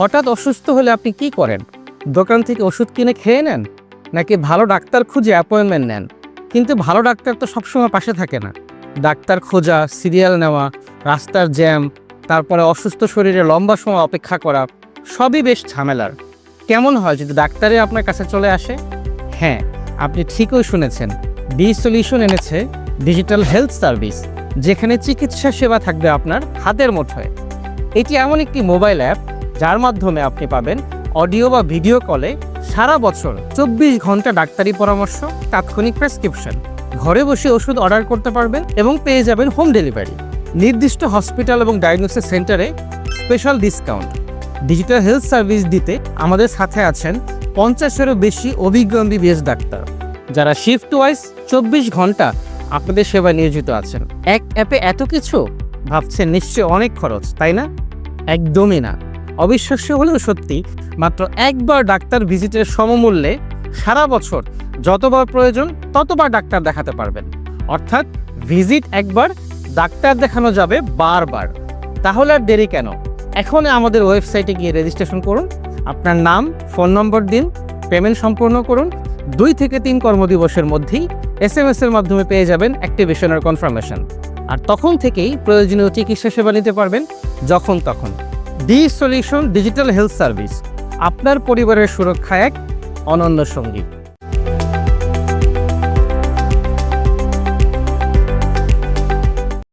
হঠাৎ অসুস্থ হলে আপনি কি করেন? দোকান থেকে ওষুধ কিনে খেয়ে নেন? নাকি ভালো ডাক্তার খুঁজে অ্যাপয়েন্টমেন্ট নেন? কিন্তু ভালো ডাক্তার তো সবসময় পাশে থাকে না। ডাক্তার খোঁজা সিরিয়াল নেওয়া, রাস্তার জ্যাম তারপরে অসুস্থ শরীরে লম্বা সময় অপেক্ষা করা, সবই বেশ ঝামেলার। কেমন হয় যদি ডাক্তারে আপনার কাছে চলে আসে? হ্যাঁ আপনি ঠিকই শুনেছেন। ডি সলিউশন এনেছে ডিজিটাল হেলথ সার্ভিস যেখানে চিকিৎসা সেবা থাকবে আপনার হাতের মুঠোয়। এটি এমন একটি মোবাইল অ্যাপ যার মাধ্যমে আপনি পাবেন অডিও বা ভিডিও কলে সারা বছর চব্বিশ ঘণ্টা ডাক্তারি পরামর্শ, তাৎক্ষণিক প্রেসক্রিপশন, ঘরে বসে ওষুধ অর্ডার করতে পারবেন এবং পেয়ে যাবেন হোম ডেলিভারি। নির্দিষ্ট হসপিটাল এবং ডায়াগনোসিস সেন্টারে special discount. Digital health service দিতে আমাদের সাথে আছেন পঞ্চাশেরও বেশি অভিজ্ঞ এমবিবিএস ডাক্তার, যারা শিফট ওয়াইজ চব্বিশ ঘণ্টা আপনাদের সেবায় নিয়োজিত আছেন। এক অ্যাপে এত কিছু? ভাবছেন নিশ্চয় অনেক খরচ, তাই না? একদমই না। অবিশ্বাস্য হলেও সত্যি, মাত্র একবার ডাক্তার ভিজিটের সমমূল্যে সারা বছর যতবার প্রয়োজন ততবার ডাক্তার দেখাতে পারবেন। অর্থাৎ ভিজিট একবার ডাক্তার দেখানো যাবে বারবার। তাহলে আর দেরি কেন? এখন আমাদের ওয়েবসাইটে গিয়ে রেজিস্ট্রেশন করুন, আপনার নাম, ফোন নম্বর দিন, পেমেন্ট সম্পূর্ণ করুন, দুই থেকে তিন কর্মদিবসের মধ্যেই এস এম এর মাধ্যমে পেয়ে যাবেন অ্যাক্টিভেশনের কনফার্মেশন। আর তখন থেকেই প্রয়োজনীয় চিকিৎসা সেবা নিতে পারবেন যখন তখন। D solution digital health service আপনার পরিবারের সুরক্ষা এক অনন্য সঙ্গী।